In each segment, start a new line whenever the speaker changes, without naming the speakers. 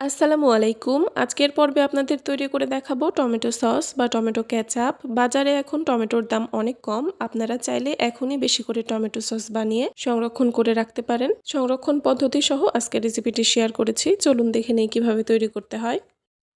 আসসালামু আলাইকুম। আজকের পর্বে আপনাদের তৈরি করে দেখাবো টমেটো সস বা টমেটো ক্যাচাপ বাজারে এখন টমেটোর দাম অনেক কম। আপনারা চাইলে এখনই বেশি করে টমেটো সস বানিয়ে সংরক্ষণ করে রাখতে পারেন। সংরক্ষণ পদ্ধতি সহ আজকের রেসিপিটি শেয়ার করেছি। চলুন দেখে নেই কীভাবে তৈরি করতে হয়।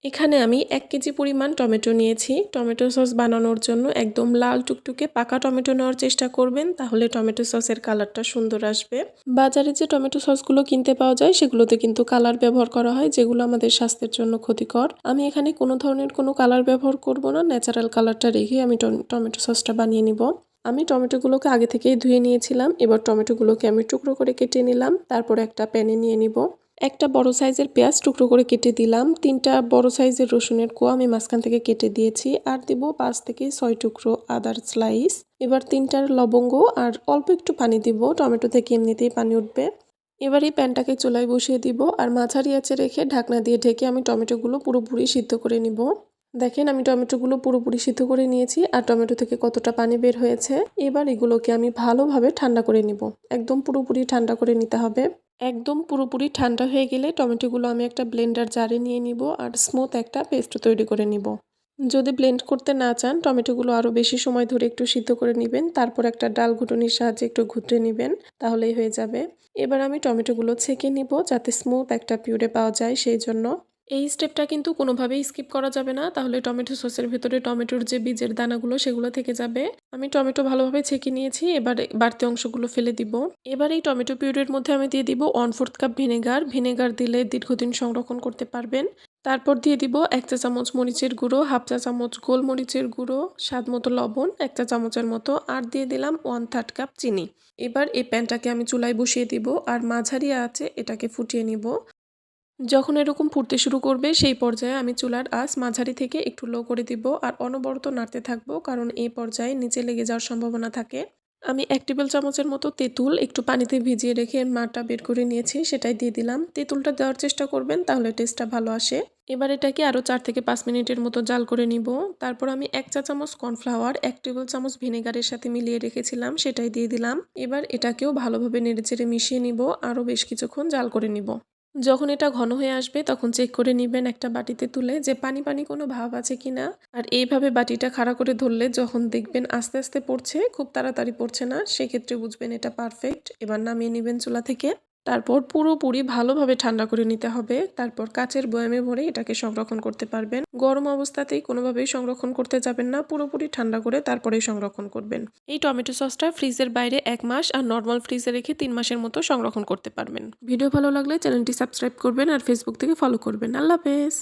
এখানে আমি এক কেজি পরিমাণ টমেটো নিয়েছি। টমেটো সস বানানোর জন্য একদম লাল টুকটুকে পাকা টমেটো নেওয়ার চেষ্টা করবেন, তাহলে টমেটো সসের কালারটা সুন্দর আসবে। বাজারে যে টমেটো সসগুলো কিনতে পাওয়া যায়, সেগুলোতে কিন্তু কালার ব্যবহার করা হয়, যেগুলো আমাদের স্বাস্থ্যের জন্য ক্ষতিকর। আমি এখানে কোনো ধরনের কোনো কালার ব্যবহার করব না, ন্যাচারাল কালারটা রেখে আমি টমেটো সসটা বানিয়ে নিব। আমি টমেটোগুলোকে আগে থেকেই ধুয়ে নিয়েছিলাম, এবার টমেটোগুলোকে আমি টুকরো করে কেটে নিলাম, তারপর একটা প্যানে নিয়ে নিব। একটা বড় সাইজের পেঁয়াজ টুকরো করে কেটে দিলাম। তিনটা বড় সাইজের রসুনের কোয়া আমি মাঝখান থেকে কেটে দিয়েছি। আর দিব পাঁচ থেকে ছয় টুকরো আদার স্লাইস। এবার তিনটার লবঙ্গ আর অল্প একটু পানি দিব। টমেটো থেকে এমনিতেই পানি উঠবে। এবার এই প্যানটাকে চুলায় বসিয়ে দিব। আর মাঝারি আঁচে রেখে ঢাকনা দিয়ে ঢেকে আমি টমেটোগুলো পুরোপুরি সিদ্ধ করে নিব। দেখেন আমি টমেটোগুলো পুরোপুরি সিদ্ধ করে নিয়েছি। আর টমেটো থেকে কতটা পানি বের হয়েছে। এবার এগুলোকে আমি ভালোভাবে ঠান্ডা করে নিব। একদম পুরোপুরি ঠান্ডা করে নিতে হবে। একদম পুরোপুরি ঠান্ডা হয়ে গেলে টমেটোগুলো আমি একটা ব্লেন্ডার জারে নিয়ে নিব আর স্মুথ একটা পেস্ট তৈরি করে নিব। যদি ব্লেন্ড করতে না চান, টমেটোগুলো আরও বেশি সময় ধরে একটু সিদ্ধ করে নেবেন, তারপর একটা ডাল ঘুটনির সাহায্যে একটু ঘুটে নেবেন, তাহলেই হয়ে যাবে। এবার আমি টমেটোগুলো ছেঁকে নিব যাতে স্মুথ একটা পিউরে পাওয়া যায়, সেই জন্য এই স্টেপটা কিন্তু কোনোভাবেই স্কিপ করা যাবে না। তাহলে টমেটো সসের ভেতরে টমেটোর যে বীজের দানাগুলো, সেগুলো থেকে যাবে। আমি টমেটো ভালোভাবে ছেঁকে নিয়েছি। এবার বাড়তি অংশগুলো ফেলে দিব। এবার এই টমেটো পিউরের মধ্যে আমি দিয়ে দিব one fourth cup vinegar vinegar দিলে দীর্ঘদিন সংরক্ষণ করতে পারবেন। তারপর দিয়ে দিব এক চা চামচ মরিচের গুঁড়ো হাফ চা চামচ গোলমরিচের গুঁড়ো, স্বাদ মতো লবণ, এক চা চামচের মতো, আর দিয়ে দিলাম ওয়ান থার্ড কাপ চিনি। এবার এই প্যানটাকে আমি চুলায় বসিয়ে দিব। আর মাঝারি আছে এটাকে ফুটিয়ে নিব। যখন এরকম ফুটতে শুরু করবে, সেই পর্যায়ে আমি চুলার আঁচ মাঝারি থেকে একটু লো করে দিব আর অনবরত নাড়তে থাকব কারণ এই পর্যায়ে নিচে লেগে যাওয়ার সম্ভাবনা থাকে। আমি এক টেবিল চামচের মতো তেঁতুল একটু পানিতে ভিজিয়ে রেখে মাটা বের করে নিয়েছি, সেটাই দিয়ে দিলাম। তেঁতুলটা দেওয়ার চেষ্টা করবেন, তাহলে টেস্টটা ভালো আসে। এবার এটাকে আরও চার থেকে পাঁচ মিনিটের মতো জাল করে নিব। তারপর আমি এক চা চামচ কর্নফ্লাওয়ার, এক টেবিল চামচ ভিনেগারের সাথে মিলিয়ে রেখেছিলাম, সেটাই দিয়ে দিলাম। এবার এটাকেও ভালোভাবে নেড়েচেড়ে মিশিয়ে নিব, আরও বেশ কিছুক্ষণ জাল করে নিব। যখন এটা ঘন হয়ে আসবে তখন চেক করে নেবেন একটা বাটিতে তুলে যে পানি পানি কোনো ভাব আছে কি না আর এইভাবে বাটিটা খাড়া করে ধরলে যখন দেখবেন আস্তে আস্তে পড়ছে, খুব তাড়াতাড়ি পড়ছে না, সেক্ষেত্রে বুঝবেন এটা পারফেক্ট এবার নামিয়ে নেবেন চুলা থেকে। তারপর পুরোপুরি ভালোভাবে ঠান্ডা করে নিতে হবে। তারপর কাচের বয়ামে ভরে এটাকে সংরক্ষণ করতে পারবেন। গরম অবস্থাতেই কোনোভাবেই সংরক্ষণ করতে যাবেন না। পুরোপুরি ঠান্ডা করে তারপরেই সংরক্ষণ করবেন। এই টমেটো সসটা ফ্রিজের বাইরে এক মাস আর নর্মাল ফ্রিজে রেখে তিন মাসের মতো সংরক্ষণ করতে পারবেন। ভিডিও ভালো লাগলে চ্যানেলটি সাবস্ক্রাইব করবেন আর ফেসবুক থেকে ফলো করবেন। আল্লাহ হাফেজ।